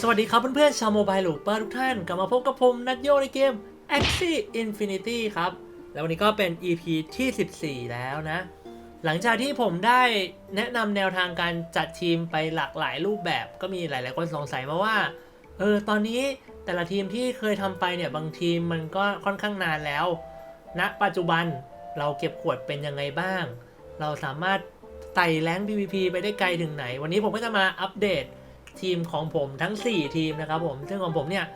สวัสดีครับเพื่อนๆชาวโมบายลูเปอร์ทุกท่าน กลับมาพบกับผมนัทโยในเกม Axie Infinity ครับ แล้ววันนี้ก็เป็น EP ที่ 14 แล้วนะ หลังจากที่ผมได้แนะนำแนวทางการจัดทีมไปหลากหลายรูปแบบ ก็มีหลายๆคนสงสัยมาว่า เออ ตอนนี้แต่ละทีมที่เคยทำไปเนี่ย บางทีมมันก็ค่อนข้างนานแล้วณปัจจุบันเราเก็บขวดเป็นยังไงบ้าง เราสามารถ ไต่แรง PVP ไปได้ไกลถึงไหน วันนี้ผมก็จะมาอัปเดตทีมของผมทั้ง 4 ทีมนะครับผม ซึ่งของผมเนี่ย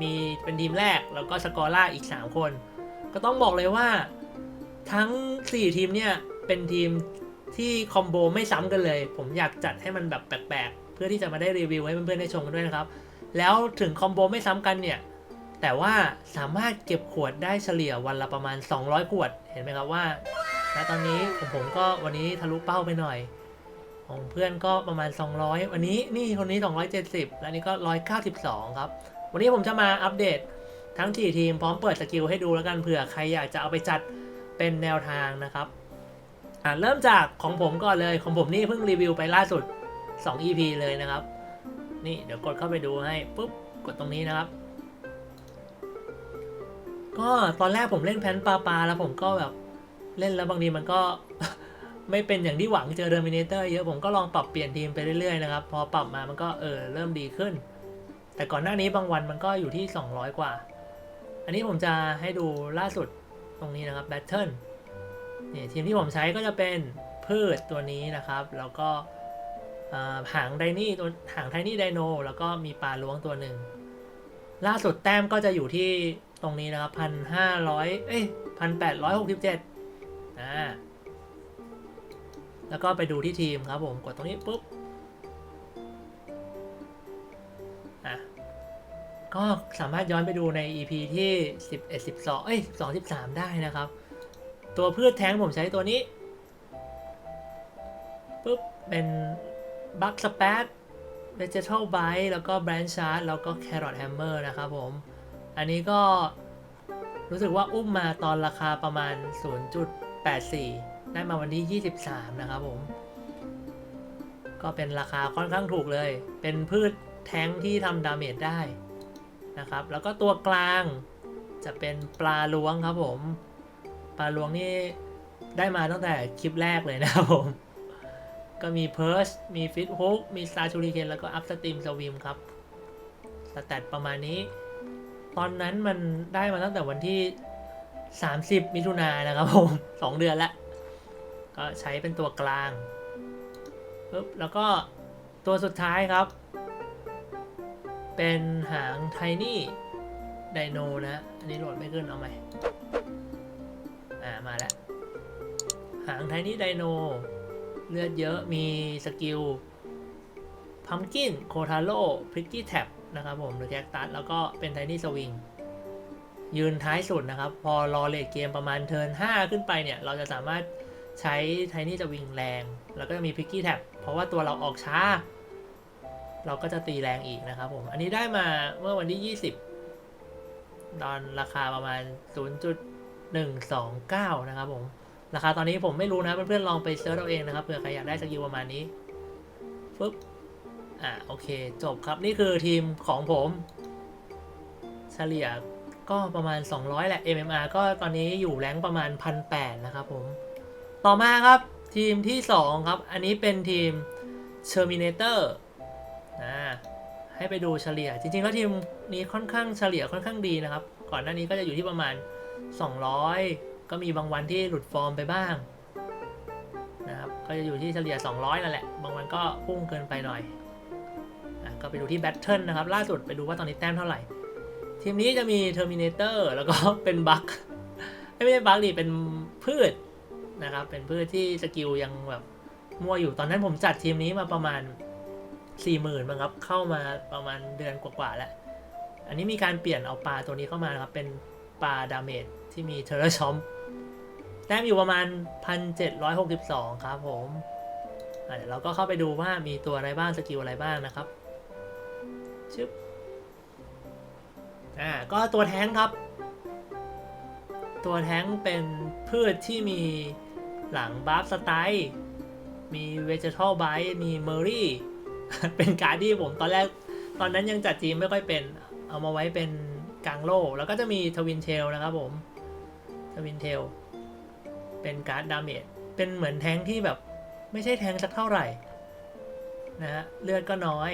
มีเป็นทีมแรกแล้วก็สกอร่าอีก 3 คน ก็ต้องบอกเลยว่าทั้ง 4 ทีมเนี่ยเป็นทีมที่คอมโบไม่ซ้ำกันเลย ผมอยากจัดให้มันแบบแปลกๆ เพื่อที่จะมาได้รีวิวให้เพื่อนๆได้ชมกันด้วยนะครับ แล้วถึงคอมโบไม่ซ้ำกันเนี่ยแต่ว่าสามารถเก็บขวดได้เฉลี่ยวันละประมาณ 200 ขวด เห็นไหมครับว่า ณตอนนี้ของผมก็วันนี้ทะลุเป้าไปหน่อย ของเพื่อนก็ประมาณ 200 วันนี้นี่คนนี้ 270 แล้วนี่ก็ 192 ครับ วันนี้ผมจะมาอัปเดตทั้ง 4 ทีมพร้อมเปิดสกิลให้ดูแล้วกันเผื่อใครอยากจะเอาไปจัดเป็นแนวทางนะครับอ่าเริ่มจากของผมก่อนเลยของผมนี่เพิ่งรีวิวไปล่าสุด 2 EP เลยนะครับ นี่เดี๋ยวกดเข้าไปดูให้ปุ๊บกดตรงนี้นะครับก็ตอนแรกผมเล่นแพนปลาปลาแล้วผมก็แบบ เล่นแล้วบางทีมันก็ ไม่เป็นอย่างที่หวังเจอเ e อร์มินเตอร์เยอะผมก็ลองปรับเปลี่ยนทีมไปเรื่อยๆนะครับ พอปรับมามันก็เออเริ่มดีขึ้น แต่ก่อนหน้านี้บางวันมันก็อยู่ที่ 200 กว่า อันนี้ผมจะให้ดูล่าสุดตรงนี้นะครับแบทเทิลนี่ยทีมที่ผมใช้ก็จะเป็นพืชตัวนี้นะครับ แล้วก็อ่าหางไดนี่ตัวหางไทนี่ไดโนแล้วก็มีปลาล้วงตัวหนึ่งล่าสุดแต้มก็จะอยู่ที่ตรงนี้นะครับพันห้าร้อยเอ้ยพันแปดร้อยหกสิบเจ็ด อ่าแล้วก็ไปดูที่ทีมครับผมกดตรงนี้ปุ๊บอะก็สามารถย้อนไปดูใน EP ที่ 11 12 เอ้ย 12 13 ได้นะครับ ตัวพืชแท้งผมใช้ตัวนี้ปุ๊บเป็นบัคสเปซเวจเท l ลไบแล้วก็แบรนชาร์ดแล้วก็แครอทแฮมเมอร์นะครับผม อันนี้ก็รู้สึกว่าอุ้มมาตอนราคาประมาณ 84 ได้มาวันที่ 23 นะครับผม ก็เป็นราคาค่อนข้างถูกเลย เป็นพืชแท้งที่ทำดาเมจได้นะครับ แล้วก็ตัวกลางจะเป็นปลาล้วงครับผม ปลาล้วงนี่ได้มาตั้งแต่คลิปแรกเลยนะครับผม ก็มีเพิร์ชมีฟิตฮุกมีสตาชูริเคนแล้วก็อัพสตรีมสวิมครับ สแตทประมาณนี้ ตอนนั้นมันได้มาตั้งแต่วันที่ 30 มิถุนายนนะครับผม2เดือนแล้วก็ใช้เป็นตัวกลางปึ๊บแล้วก็ตัวสุดท้ายครับ เป็นหางไทนี่ไดโนนะ อันนี้โหลดไม่ขึ้นเอาใหม่อ่ามาแล้ว หางไทนี่ไดโน เลือดเยอะมีสกิลพัมกินโคทาโร่พริกกี้แท็บนะครับผมหรือแคคตัสแล้วก็เป็นไทนี่สวิง ยืนท้ายสุดนะครับ พอรอเลทเกมประมาณเทิร์น5ขึ้นไปเนี่ย เราจะสามารถใช้ไทนี่จะวิ่งแรง แล้วก็จะมีพิกกี้แท็บเพราะว่าตัวเราออกช้า เราก็จะตีแรงอีกนะครับผม อันนี้ได้มาเมื่อวันที่ 20 ตอนราคาประมาณ 0.129 นะครับผม ราคาตอนนี้ผมไม่รู้นะเพื่อนๆลองไปเซิร์ชเอาเองนะครับเผื่อใครอยากได้สกิลประมาณนี้ฟึบอะโอเค จบครับนี่คือทีมของผมเฉลี่ย ก็ประมาณ 200 แหละ MMR ก็ตอนนี้อยู่แรงประมาณ 1,800 นะครับผม ต่อมาครับทีมที่ 2 ครับ อันนี้เป็นทีม Terminator อ่าให้ไปดูเฉลี่ย จริงๆ แล้วทีมนี้ค่อนข้างเฉลี่ยค่อนข้างดีนะครับ ก่อนหน้านี้ก็จะอยู่ที่ประมาณ 200 ก็มีบางวันที่หลุดฟอร์มไปบ้างนะครับก็จะอยู่ที่เฉลี่ย 200 นั่นแหละ บางวันก็พุ่งเกินไปหน่อยอะก็ไปดูที่แบทเทิลนะครับ ล่าสุดไปดูว่าตอนนี้แต้มเท่าไหร่ ทีมนี้จะมี Terminator แล้วก็เป็นบัคไม่ใช่บัคดิเป็นพืชนะครับ เป็นพืชที่สกิลยังแบบมั่วอยู่ตอนนั้นผมจัดทีมนี้มาประมาณ4 0,000มั้งครับ เข้ามาประมาณเดือนกว่าๆแล้ว อันนี้มีการเปลี่ยนเอาปลาตัวนี้เข้ามานะครับ เป็นปลาดาเมจที่มีเทอร์ชอมแต้มอยู่ประมาณ 1,762 ครับผมเดี๋ยวเราก็เข้าไปดูว่ามีตัวอะไรบ้างสกิลอะไรบ้างนะครับชึบ อ่าก็ตัวแท้งครับ ตัวแท้งเป็นพืชที่มีหลังบัฟสไตล์มีเวจ t a l ไบ e มีเมอรี่ เป็นการ์ดที่ผมตอนแรก ตอนนั้นยังจัดทีมไม่ค่อยเป็น เอามาไว้เป็นกลางโลกแล้วก็จะมีทวินเทลนะครับผมทวินเทลเป็นการ์ดดาเมจเป็นเหมือนแทงที่แบบไม่ใช่แทงสักเท่าไหร่นะฮะเลือดก็น้อย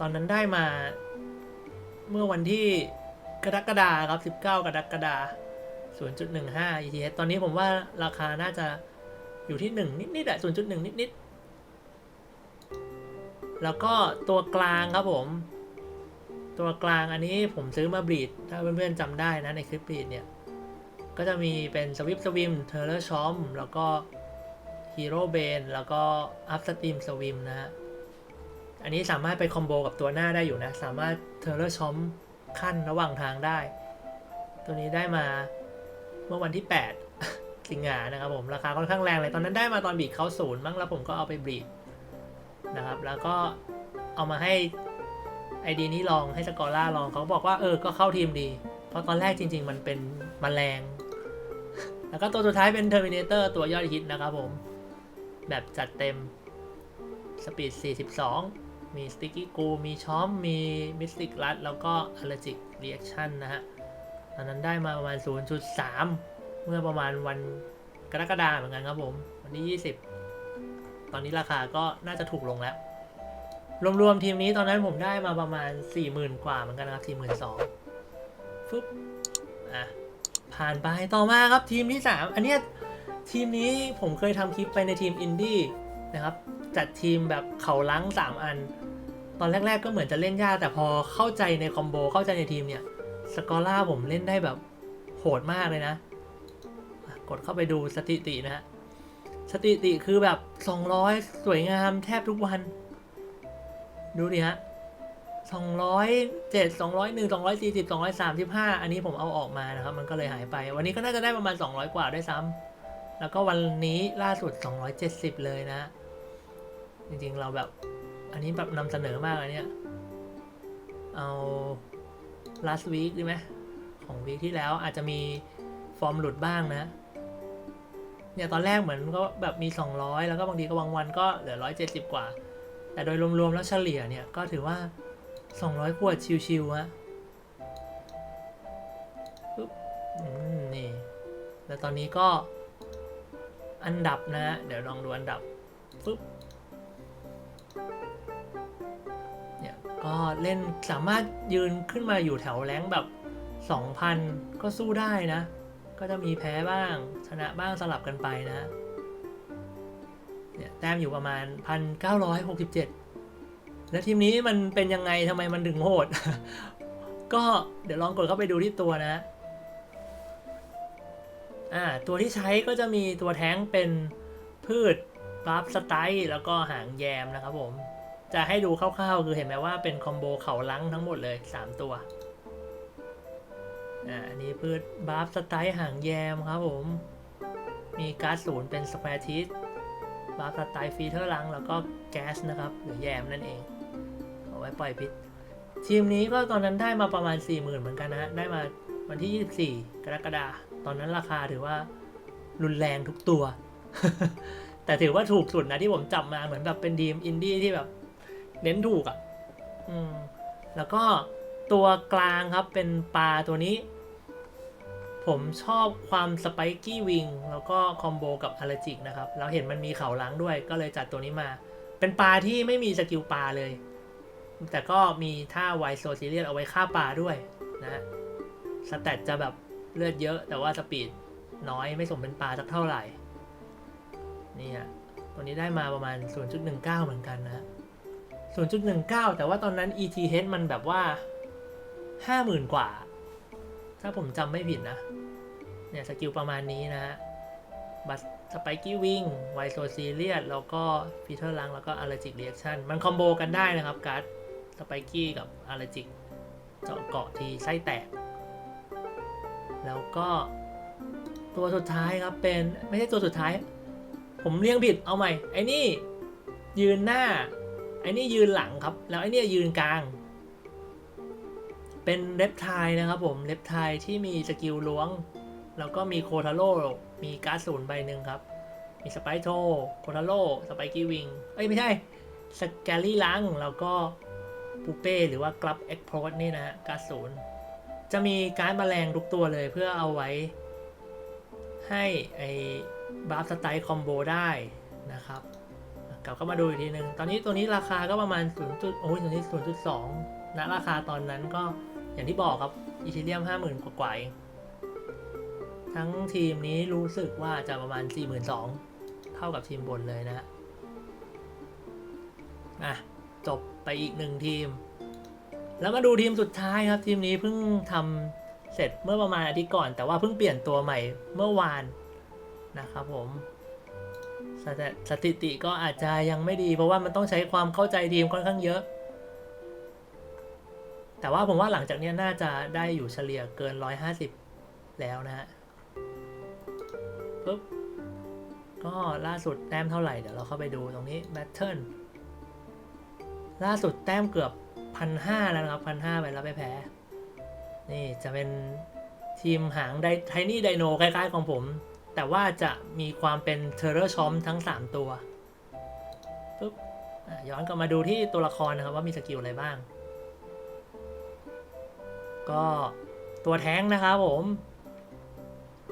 ตอนนั้นได้มา เมื่อวันที่กรกฎาครับ 19 กรกฎาคม0.15 ETH ตอนนี้ผมว่าราคาน่าจะอยู่ที่ 1 นิดๆอะ0.1 นิดๆ แล้วก็ตัวกลางครับผม ตัวกลางอันนี้ผมซื้อมาบีดถ้าเพื่อนๆจำได้นะในคลิปบีดเนี่ย ก็จะมีเป็นสวิปสวิมเทเลอร์ชอมแล้วก็ฮีโร่เบนแล้วก็อัพสตรีมสวิมนะฮะ อันนี้สามารถไปคอมโบกับตัวหน้าได้อยู่นะ สามารถเทเลอร์ชอมขั้นระหว่างทางได้ ตัวนี้ได้มาเมื่อวันที่ 8 สิงหานะครับผม ราคาค่อนข้างแรงเลย ตอนนั้นได้มาตอนบีดเขาศูนย์มั้ง แล้วผมก็เอาไปบีดนะครับ แล้วก็เอามาให้ไอดีนี้ลองให้สกอร่าลองเขาบอกว่าเออ ก็เข้าทีมดี เพราะตอนแรกจริง ๆ มันเป็นมแมลง แล้วก็ตัวสุดท้ายเป็นเทอร์มินเตอร์ตัวยอดฮิตนะครับผม แบบจัดเต็มสปีด 42 มีสติกกี้กูมีช้อม มีมิสติกลัดแล้วก็อ l ล e จิกเรีแอคชั่นนะฮะตอนนั้นได้มาประมาณ 0.3 เมื่อประมาณวันกรกฎาคมเหมือนกันครับผม วันที่ 20 ตอนนี้ราคาก็น่าจะถูกลงแล้ว รวมๆทีมนี้ตอนนั้นผมได้มาประมาณ 40,000 กว่าเหมือนกันนะครับ 42,000ฟึบอะผ่านไปต่อมาครับทีมที่ 3 อันเนี้ยทีมนี้ผมเคยทำคลิปไปในทีมอินดี้ นะครับ จัดทีมแบบเขาลัง3 อัน ตอนแรก ๆ ก็เหมือนจะเล่นยาก แต่พอเข้าใจในคอมโบเข้าใจในทีมเนี่ยสกอร่าผมเล่นได้แบบโหดมากเลยนะอะกดเข้าไปดูสถิตินะฮะสถิติคือแบบ 200 สวยงามแทบทุกวัน ดูดิฮะ207 201 240 235 อันนี้ผมเอาออกมานะครับ มันก็เลยหายไป วันนี้ก็น่าจะได้ประมาณ 200 กว่าด้วยซ้ำแล้วก็วันนี้ล่าสุด 270 เลยนะ จริงๆเราแบบ อันนี้แบบนำเสนอมากอันเนี้ย เอา last week ดีไหมของวีคที่แล้วอาจจะมีฟอร์มหลุดบ้างนะ เนี่ยตอนแรกเหมือนก็แบบมี 200 แล้วก็บางทีก็บางวันก็เหลือ 170 กว่า แต่โดยรวมๆแล้วเฉลี่ยเนี่ยก็ถือว่า 200ขวดชิวๆฮะปึ๊บอืมนี่ แล้วตอนนี้ก็อันดับนะฮะเดี๋ยวลองดูอันดับปึ๊บ ก็เล่นสามารถยืนขึ้นมาอยู่แถวแรงแบบ 2,000 ก็สู้ได้นะ ก็จะมีแพ้บ้าง ชนะบ้างสลับกันไปนะเนี่ยแต้มอยู่ประมาณ 1,967 แล้วทีมนี้มันเป็นยังไงทำไมมันถึงโหด ก็เดี๋ยวลองกดเข้าไปดูที่ตัวนะอ่าตัวที่ใช้ก็จะมีตัวแท้งเป็นพืชบาร์ฟสไตล์แล้วก็หางแยมนะครับผม จะให้ดูคร่าวๆ คือเห็นไหมว่าเป็นคอมโบเขาลังทั้งหมดเลย 3 ตัว อ่า อันนี้พืชบาร์ฟสไตล์หางแยมครับผม มีการ์ดศูนย์เป็นสแควร์ทิสบาร์ฟสไตล์ฟีเทอร์ลัง แล้วก็แก๊สนะครับ หรือแยมนั่นเอง เอาไว้ปล่อยพิษ ทีมนี้ก็ตอนนั้นได้มาประมาณ 40,000 เหมือนกันนะฮะ ได้มาวันที่ 24 กรกฎาคมตอนนั้นราคาถือว่ารุนแรงทุกตัว แต่ถือว่าถูกสุดนะที่ผมจับมาเหมือนแบบเป็นทีมอินดี้ที่แบบ เน้นถูกอะ่ะอืมแล้วก็ตัวกลางครับเป็นปลาตัวนี้ ผมชอบความสไปกี้วิงแล้วก็คอมโบกับอ l ลจิกนะครับ แล้วเห็นมันมีเขาล้างด้วยก็เลยจัดตัวนี้มา เป็นปลาที่ไม่มีสกิลปลาเลย แต่ก็มีท่าไวโซซิเลียนเอาไว้ฆ่าปลาด้วยนะสแตทจะแบบเลือดเยอะ แต่ว่าสปีดน้อยไม่สมเป็นปลาสักเท่าไหร่นี่ฮะตัวนี้ได้มาประมาณ 0.19 เหมือนกันนะ 0.19 แต่ว่าตอนนั้น ETH มันแบบว่า 50,000 กว่า ถ้าผมจำไม่ผิดนะ เนี่ยสกิลประมาณนี้นะฮะ บัตสไปกี้วิ่งไวโซซีเลียสแล้วก็ฟีเทอร์ลังแล้วก็อ l ล e จิกเรีแอคชั่นมันคอมโบกันได้นะครับ การ์ดสไปกี้กับอ l ล e จิกเจาะเกาะทีไส้แตก แล้วก็ตัวสุดท้ายครับเป็นไม่ใช่ตัวสุดท้าย ผมเรียงผิดเอาใหม่ ไอ้นี่ ยืนหน้า ไอ้นี่ยืนหลังครับ แล้วไอ้นี่ยืนกลาง เป็นเล็บไทยนะครับผมเล็บไทยที่มีสกิลล้วง แล้วก็มีโคทาโร่มีการ์ดศูนย์ใบหนึ่งครับ มีสไปโทโคทาโร่สไปกี้วิงเอ้ยไม่ใช่สแกลลี่ลังแล้วก็ปูเป้หรือว่ากลับเอ็กโพสนี่นะฮะการศูนย์จะมีการดแมลงทุกตัวเลยเพื่อเอาไว้ ให้ไอ้บัฟสไตล์คอมโบได้นะครับ กลับเข้ามาดูอีกทีหนึ่งตอนนี้ตัวนี้ราคาก็ประมาณ 0. จุดโอ้ยตัวนี้0.2ณราคาตอนนั้นก็อย่างที่บอกครับอีเทเรียม50,000กว่าๆทั้งทีมนี้รู้สึกว่าจะประมาณ 42,000เท่ากับทีมบนเลยนะฮะอะจบไปอีกหนึ่งทีม แล้วมาดูทีมสุดท้ายครับ ทีมนี้เพิ่งทำเสร็จเมื่อประมาณอาทิตย์ก่อน แต่ว่าเพิ่งเปลี่ยนตัวใหม่เมื่อวานนะครับผม สถสถิติก็อาจจะยังไม่ดี เพราะว่ามันต้องใช้ความเข้าใจทีมค่อนข้างเยอะ แต่ว่าผมว่าหลังจากนี้น่าจะได้อยู่เฉลี่ยเกิน 150 แล้วนะฮะปุ๊บก็ล่าสุดแต้มเท่าไหร่เดี๋ยวเราเข้าไปดูตรงนี้แบทเทิลล่าสุดแต้มเกือบพันห้าแล้วนะครับพันห้าไปแล้วไปแพ้ นี่จะเป็นทีมหางไดไทนี่ไดโนคล้ายๆของผม แต่ว่าจะมีความเป็นเทอร์เรอร์ชอมทั้ง 3 ตัวปุ๊บย้อนกลับมาดูที่ตัวละครนะครับว่ามีสกิลอะไรบ้าง ก็ตัวแท้งนะครับผม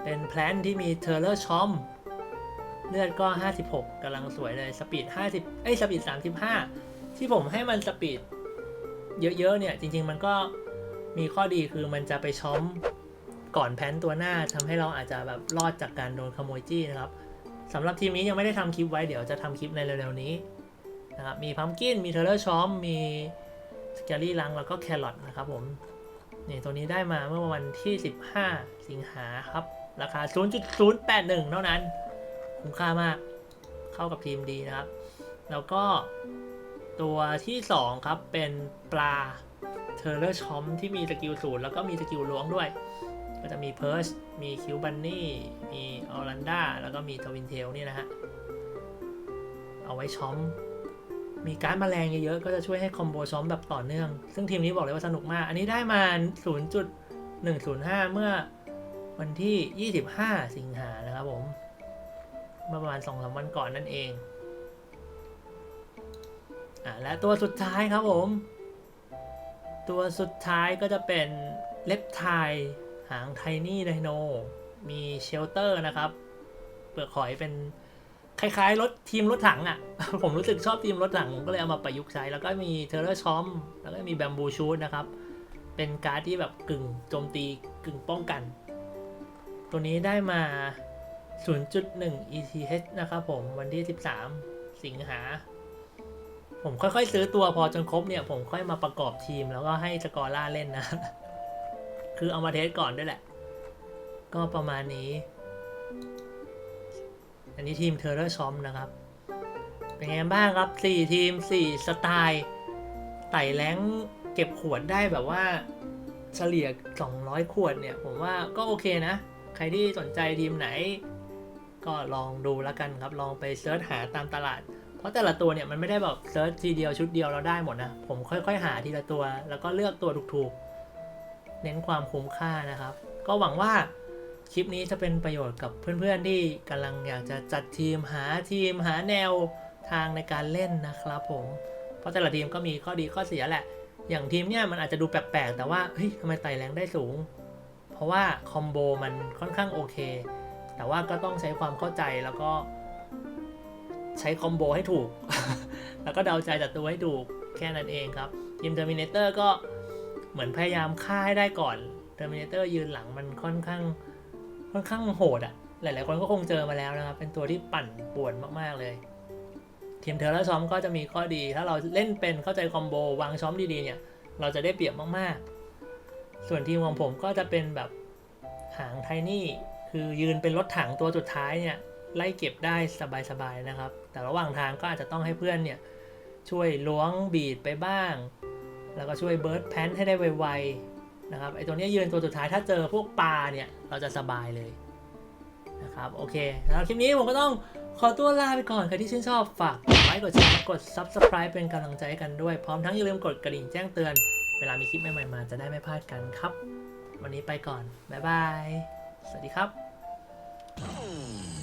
เป็นแพลนที่มีเทอร์เรอร์ชอมเลือดก็ 56กำลังสวยเลยสปีด50 เอ้ยสปีด35 ที่ผมให้มันสปีดเยอะๆเนี่ย จริง ๆ มันก็มีข้อดีคือมันจะไปช้อม ก่อนแพนตัวหน้าทำให้เราอาจจะแบบรอดจากการโดนขโมยจี้นะครับสำหรับทีมนี้ยังไม่ได้ทำคลิปไว้เดี๋ยวจะทำคลิปในเร็วๆนี้นะครับมีพัมกินมีเทเลอร์ชอมมีสแกลี่ลังแล้วก็แครอทนะครับผมนี่ตัวนี้ได้มาเมื่อวันที่ 15 สิงหาครับ ราคา 0.081 เท่านั้น คุ้มค่ามากเข้ากับทีมดีนะครับ แล้วก็ตัวที่ 2 ครับ เป็นปลาเทเลอร์ชอมที่มีสกิลศูนย์แล้วก็มีสกิลล้วงด้วย ก็จะมีเพิร์ชมีคิวบันนี่มีออรันดาแล้วก็มีทวินเทลนี่นะฮะ เอาไว้ช้อม มีการ์ดแมลงเยอะๆ ก็จะช่วยให้คอมโบช้อมแบบต่อเนื่อง ซึ่งทีมนี้บอกเลยว่าสนุกมาก อันนี้ได้มา 0.105 เมื่อวันที่ 25 สิงหานะครับผมเมื่อประมาณ 2-3 วันก่อนนั่นเองอะและตัวสุดท้ายครับผม ตัวสุดท้ายก็จะเป็นเล็บไทย หางไทนี่ไดโน มีเชลเตอร์นะครับ เปลือกหอยเป็นคล้าย ๆ รถทีมรถถังอะ่ะ ผมรู้สึกชอบทีมรถถังก็เลยเอามาประยุกต์ใช้ แล้วก็มีเทเลอร์ชอม แล้วก็มีแบมบูชูดนะครับ เป็นการ์ดที่แบบกึ่งโจมตีกึ่งป้องกัน ตัวนี้ได้มา 0.1 ETH นะครับผมวันที่ 13 สิงหา ผมค่อยๆ ซื้อตัวพอจนครบเนี่ย ผมค่อยมาประกอบทีมแล้วก็ให้สกอร่าเล่นนะ คือเอามาเทสก่อนด้วยแหละ ก็ประมาณนี้ อันนี้ทีมเทอร์เรอร์ชอมนะครับ เป็นไงบ้างครับ 4 ทีม 4 สไตล์ไต่แรงเก็บขวดได้แบบว่าเฉลี่ย 200 ขวดเนี่ย ผมว่าก็โอเคนะ ใครที่สนใจทีมไหน ก็ลองดูแล้วกันครับ ลองไปเซิร์ชหาตามตลาด เพราะแต่ละตัวเนี่ยมันไม่ได้แบบเซิร์ชทีเดียวชุดเดียวเราได้หมดนะ ผมค่อยๆ หาทีละตัว แล้วก็เลือกตัวถูกๆ เน้นความคุ้มค่านะครับ ก็หวังว่าคลิปนี้จะเป็นประโยชน์กับเพื่อนๆที่กำลังอยากจะจัดทีมหาทีมหาแนวทางในการเล่นนะครับผม เพราะแต่ละทีมก็มีข้อดีข้อเสียแหละ อย่างทีมเนี่ยมันอาจจะดูแปลกๆ แต่ว่าเฮ้ยทำไมไต่แรงได้สูง เพราะว่าคอมโบมันค่อนข้างโอเค แต่ว่าก็ต้องใช้ความเข้าใจแล้วก็ ใช้คอมโบให้ถูก แล้วก็เดาใจจัดตัวให้ถูกแค่นั้นเองครับทีมเทอร์มินเตอร์ก็ เหมือนพยายามฆ่าให้ได้ก่อนเทอร์มินเตอร์ยืนหลังมันค่อนข้างค่อนข้างโหดอะ่ะ หลาย ๆ คนก็คงเจอมาแล้วนะครับ เป็นตัวที่ปั่นป่วนมาก ๆ เลย ทีมเทอร์และช้อมก็จะมีข้อดี ถ้าเราเล่นเป็นเข้าใจคอมโบวางช้อมดี ๆ เนี่ย เราจะได้เปรียบมาก ๆ ส่วนทีมของผมก็จะเป็นแบบหางไทนี่คือยืนเป็นรถถังตัวสุดท้ายเนี่ยไล่เก็บได้สบาย ๆ นะครับ แต่ระหว่างทางก็อาจจะต้องให้เพื่อนเนี่ยช่วยล้วงบีดไปบ้าง แล้วก็ช่วยเบิร์ดแพนให้ได้ไวๆนะครับไอตัวนี้ยืนตัวสุดท้ายถ้าเจอพวกปลาเนี่ยเราจะสบายเลยนะครับโอเคสำหรับคลิปนี้ผมก็ต้องขอตัวลาไปก่อนใครที่ชื่นชอบฝากกดไลค์กดแชร์กด Subscribe เป็นกำลังใจให้กันด้วย พร้อมทั้งอย่าลืมกดกระดิ่งแจ้งเตือน เวลามีคลิปใหม่ๆมาจะได้ไม่พลาดกันครับ วันนี้ไปก่อน บ๊ายบาย สวัสดีครับ